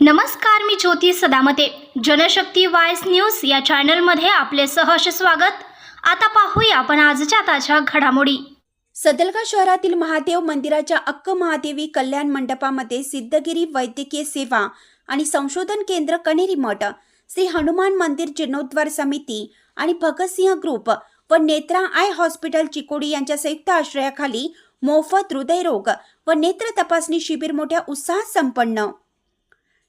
नमस्कार मी ज्योती सदामते. जनशक्ती वायस न्यूज या चॅनलमध्ये आपले सहर्ष स्वागत. आता पाहूया आपण आजच्या ताज्या घडामोडी. सदलगा शहरातील महादेव मंदिराच्या अक्क महादेवी कल्याण मंडपामध्ये सिद्धगिरी वैद्यकीय सेवा आणि संशोधन केंद्र कणेरी मठ श्री हनुमान मंदिर जीर्णोद्धार समिती आणि भगतसिंह ग्रुप व नेत्रा आय हॉस्पिटल चिकोडी यांच्या संयुक्त आश्रयाखाली मोफत हृदयरोग व नेत्र तपासणी शिबिर मोठ्या उत्साहात संपन्न.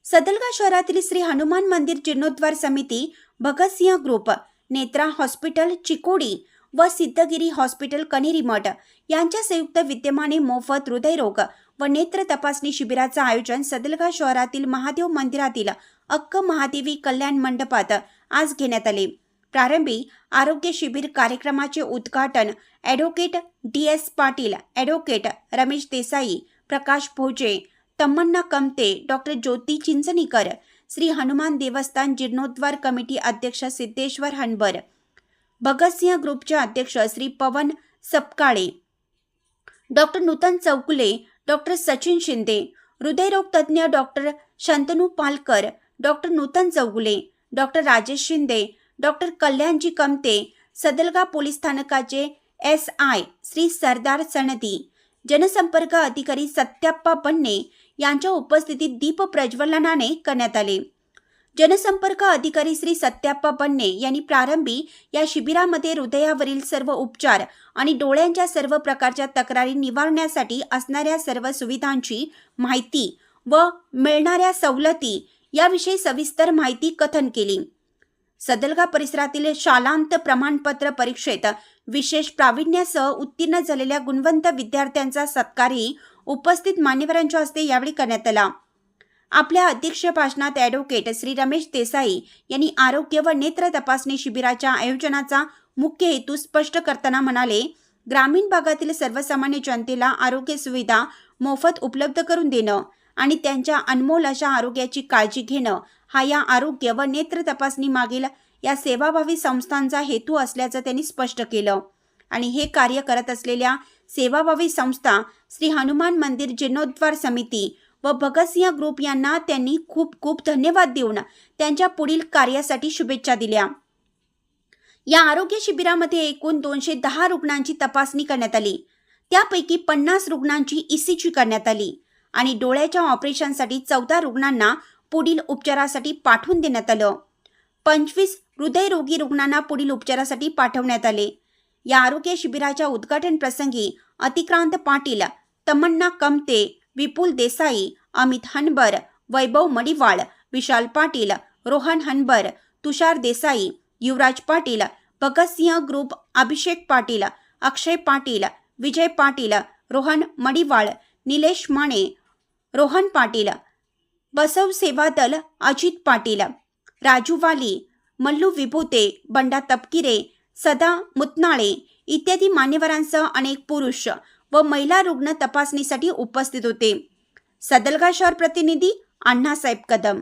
सदलगा शहरातील श्री हनुमान मंदिर जीर्णोद्धार समिती भगतसिंह ग्रुप नेत्रा हॉस्पिटल चिकोडी व सिद्धगिरी हॉस्पिटल कनेरी मठ यांच्या संयुक्त विद्यमाने मोफत हृदयरोग व नेत्र तपासणी शिबिराचं आयोजन सदलगा शहरातील महादेव मंदिरातील अक्क महादेवी कल्याण मंडपात आज घेण्यात आले. प्रारंभी आरोग्य शिबिर कार्यक्रमाचे उद्घाटन advocate D S Patil advocate Ramesh Desai Prakash Bhoje Tammanna Kamate doctor Jyoti Chinchanikar Shri Hanuman देवस्थान जीर्णोद्धार कमिटी अध्यक्ष सिद्धेश्वर हनबर भगतसिंह ग्रुपचे अध्यक्ष श्री पवन सपकाळे डॉक्टर नूतन चौकुले डॉक्टर सचिन शिंदे हृदयरोग तज्ज्ञ doctor Shantanu Palkar doctor Nutan Chougule doctor Rajesh Shinde doctor Kalyanji Kamate Sadalga police स्थानकाचे एस आय श्री सरदार सणदी जनसंपर्क अधिकारी सत्याप्पा बन्ने यांच्या उपस्थितीत दीप प्रज्वलनाने करण्यात आले. जनसंपर्क अधिकारी श्री सत्याप्पा बन्ने यांनी प्रारंभी या शिबिरामध्ये हृदयावरील सर्व उपचार आणि डोळ्यांच्या सर्व प्रकारच्या तक्रारी निवारण्यासाठी असणाऱ्या सर्व सुविधांची माहिती व मिळणाऱ्या सवलती याविषयी सविस्तर माहिती कथन केली. सदलगा परिसरातील शालांत प्रमाणपत्र परीक्षेत विशेष प्रावीण्यासह उत्तीर्ण झालेल्या गुणवंत विद्यार्थ्यांचा सत्कारही उपस्थित मान्यवरांच्या हस्ते यावेळी करण्यात आला. आपल्या अध्यक्ष भाषणात ॲडव्होकेट श्री रमेश देसाई यांनी आरोग्य व नेत्र तपासणी शिबिराच्या आयोजनाचा मुख्य हेतू स्पष्ट करताना म्हणाले ग्रामीण भागातील सर्वसामान्य जनतेला आरोग्य सुविधा मोफत उपलब्ध करून देणं आणि त्यांच्या अनमोल अशा आरोग्याची काळजी घेणं हा या आरोग्य व नेत्र तपासणी मागील या सेवाभावी संस्थांचा हेतू असल्याचं त्यांनी स्पष्ट केलं. आणि हे कार्य करत असलेल्या सेवाभावी संस्था श्री हनुमान मंदिर जीर्णोद्धार समिती व भगतसिंह ग्रुप यांना त्यांनी खूप खूप धन्यवाद देऊन त्यांच्या पुढील कार्यासाठी शुभेच्छा दिल्या. या आरोग्य शिबिरामध्ये एकूण दोनशे दहा रुग्णांची तपासणी करण्यात आली. त्यापैकी पन्नास रुग्णांची ईसीजी करण्यात आली आणि डोळ्याच्या ऑपरेशनसाठी चौदा रुग्णांना पुढील उपचारासाठी पाठवून देण्यात आलं. पंचवीस हृदयरोगी रुग्णांना पुढील उपचारासाठी पाठवण्यात आले. या आरोग्य शिबिराच्या उद्घाटन प्रसंगी अतिक्रांत पाटील तमन्ना कमते विपुल देसाई अमित हनबर वैभव मडिवाळ विशाल पाटील रोहन हनबर तुषार देसाई युवराज पाटील भगतसिंह ग्रुप अभिषेक पाटील अक्षय पाटील विजय पाटील रोहन मडिवाळ निलेश माने रोहन पाटील बसव सेवा दल अजित पाटील राजू वाली मल्लू विभूते बंडा तपकिरे सदा मुतनाळे इत्यादी मान्यवरांसह अनेक पुरुष व महिला रुग्ण तपासणीसाठी उपस्थित होते. सदलगा शहर प्रतिनिधी अण्णासाहेब कदम.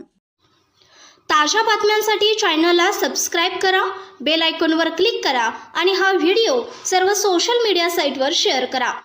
ताज्या बातम्यांसाठी चॅनलला सबस्क्राईब करा बेल आयकॉनवर क्लिक करा आणि हा व्हिडिओ सर्व सोशल मीडिया साईटवर शेअर करा.